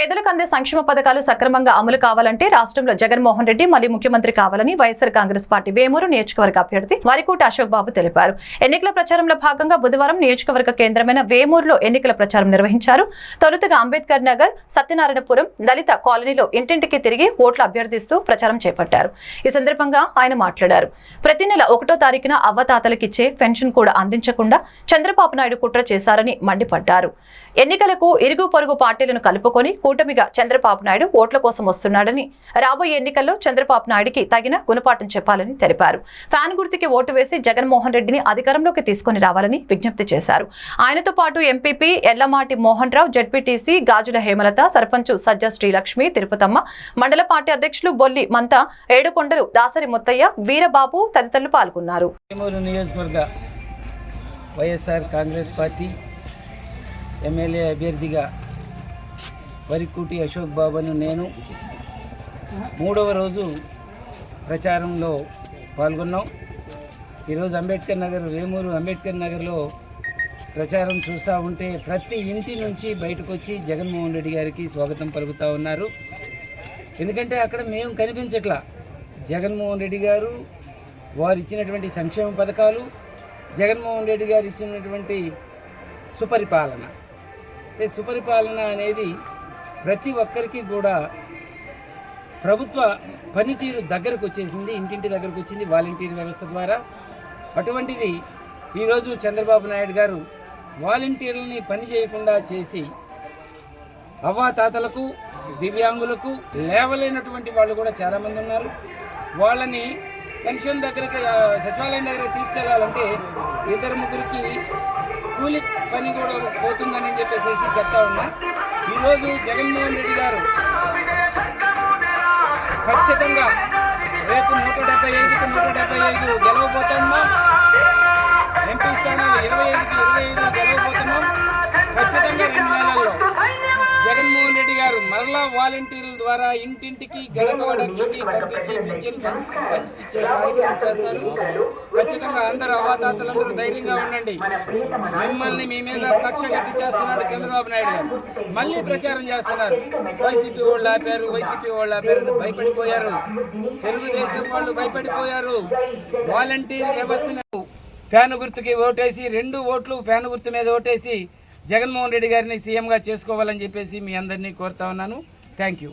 పేదలకు అందే సంక్షేమ పథకాలు సక్రమంగా అమలు కావాలంటే రాష్ట్రంలో జగన్మోహన్ రెడ్డి మళ్ళీ ముఖ్యమంత్రి కావాలని వైఎస్ఆర్ కాంగ్రెస్ పార్టీ వేమూరు నియోజకవర్గ అభ్యర్థి వరికోట అశోక్ బాబు తెలిపారు. ఎన్నికల ప్రచారంలో భాగంగా బుధవారం నియోజకవర్గ కేంద్రమైన వేమూరులో ఎన్నికల ప్రచారం నిర్వహించారు. తొలుతగా అంబేద్కర్ నగర్ సత్యనారాయణపురం దళిత కాలనీలో ఇంటింటికి తిరిగి ఓట్లు అభ్యర్థిస్తూ ప్రచారం చేపట్టారు. ఈ సందర్భంగా ఆయన మాట్లాడారు. ప్రతి నెల ఒకటో తారీఖున అవ్వతాతలకిచ్చే పెన్షన్ కూడా అందించకుండా చంద్రబాబు నాయుడు కుట్ర చేశారని మండిపడ్డారు. ఎన్నికలకు ఇరుగు పొరుగు పార్టీలను కలుపుకొని కూటమిగా చంద్రబాబు నాయుడు ఓట్ల కోసం వస్తున్నాడని రాబోయే ఎన్నికల్లో చంద్రబాబు నాయుడికి తగిన గుణపాఠం చెప్పాలని తెలిపారు. ఫ్యాన్ గుర్తుకి ఓటు వేసి జగన్మోహన్ రెడ్డిని అధికారంలోకి తీసుకొని రావాలని విజ్ఞప్తి చేశారు. ఆయనతో పాటు ఎంపీపీ ఎల్లమాటి మోహన్ రావు జడ్పీటీసీ గాజుల హేమలత సర్పంచ్ సజ్జ శ్రీలక్ష్మి తిరుపతమ్మ మండల పార్టీ అధ్యక్షులు బొల్లి మంత ఏడుకొండలు దాసరి ముత్తయ్య వీరబాబు తదితరులు పాల్గొన్నారు. నియోజకవర్గ వైఎస్ఆర్ కాంగ్రెస్ పార్టీ ఎమ్మెల్యే అభ్యర్థిగా వరికూటి అశోక్ బాబును నేను మూడవ రోజు ప్రచారంలో పాల్గొన్నాం. ఈరోజు అంబేద్కర్ నగర్ వేమూరు అంబేద్కర్ నగర్లో ప్రచారం చూస్తూ ఉంటే ప్రతి ఇంటి నుంచి బయటకు వచ్చి జగన్మోహన్ రెడ్డి గారికి స్వాగతం పలుకుతూ ఉన్నారు. ఎందుకంటే అక్కడ మేము కనిపించట్లా. జగన్మోహన్ రెడ్డి గారు వారు ఇచ్చినటువంటి సంక్షేమ పథకాలు జగన్మోహన్ రెడ్డి గారు ఇచ్చినటువంటి సుపరిపాలన సుపరిపాలన అనేది ప్రతి ఒక్కరికి కూడా ప్రభుత్వ పనితీరు దగ్గరకు వచ్చేసింది ఇంటింటి దగ్గరకు వచ్చింది వాలంటీర్ వ్యవస్థ ద్వారా. అటువంటిది ఈరోజు చంద్రబాబు నాయుడు గారు వాలంటీర్లని పని చేయకుండా చేసి అవ్వాతాతలకు దివ్యాంగులకు లేవలేనటువంటి వాళ్ళు కూడా చాలామంది ఉన్నారు. వాళ్ళని పెన్షన్ దగ్గరకి సచివాలయం దగ్గర తీసుకెళ్ళాలంటే ఇద్దరు ముగ్గురికి కూలి పని కూడా పోతుందని చెప్పేసి చెప్తా ఉన్నా. ఈరోజు జగన్మోహన్ రెడ్డి గారు ఖచ్చితంగా రేపు నూట డెబ్బై ఐదుకి నూట డెబ్బై ఐదు గెలవబోతున్నాం ఎంపీ స్థానాలు ఇరవై ఐదుకి ఇరవై ఐదు మరలా వాలంటీర్ల ద్వారా ఇంటింటికి గడప పంపించి పింఛన్ కార్యక్రమం చేస్తారు. ఖచ్చితంగా అందరూ అవాతాతలందరూ ధైర్యంగా ఉండండి. మిమ్మల్ని మీ మీద కక్ష గట్టి చేస్తున్నాడు చంద్రబాబు నాయుడు గారు. మళ్ళీ ప్రచారం చేస్తున్నారు. వైసీపీ వాళ్ళు ఆపారు వైసీపీ వాళ్ళు ఆపారు భయపడిపోయారు. తెలుగుదేశం వాళ్ళు భయపడిపోయారు. వాలంటీర్ వ్యవస్థను ఫ్యాన్ గుర్తుకి ఓటేసి రెండు ఓట్లు ఫ్యాన్ గుర్తు మీద ఓటేసి జగన్మోహన్ రెడ్డి గారిని సీఎంగా చేసుకోవాలని చెప్పేసి మీ అందరినీ కోరుతా ఉన్నాను. Thank you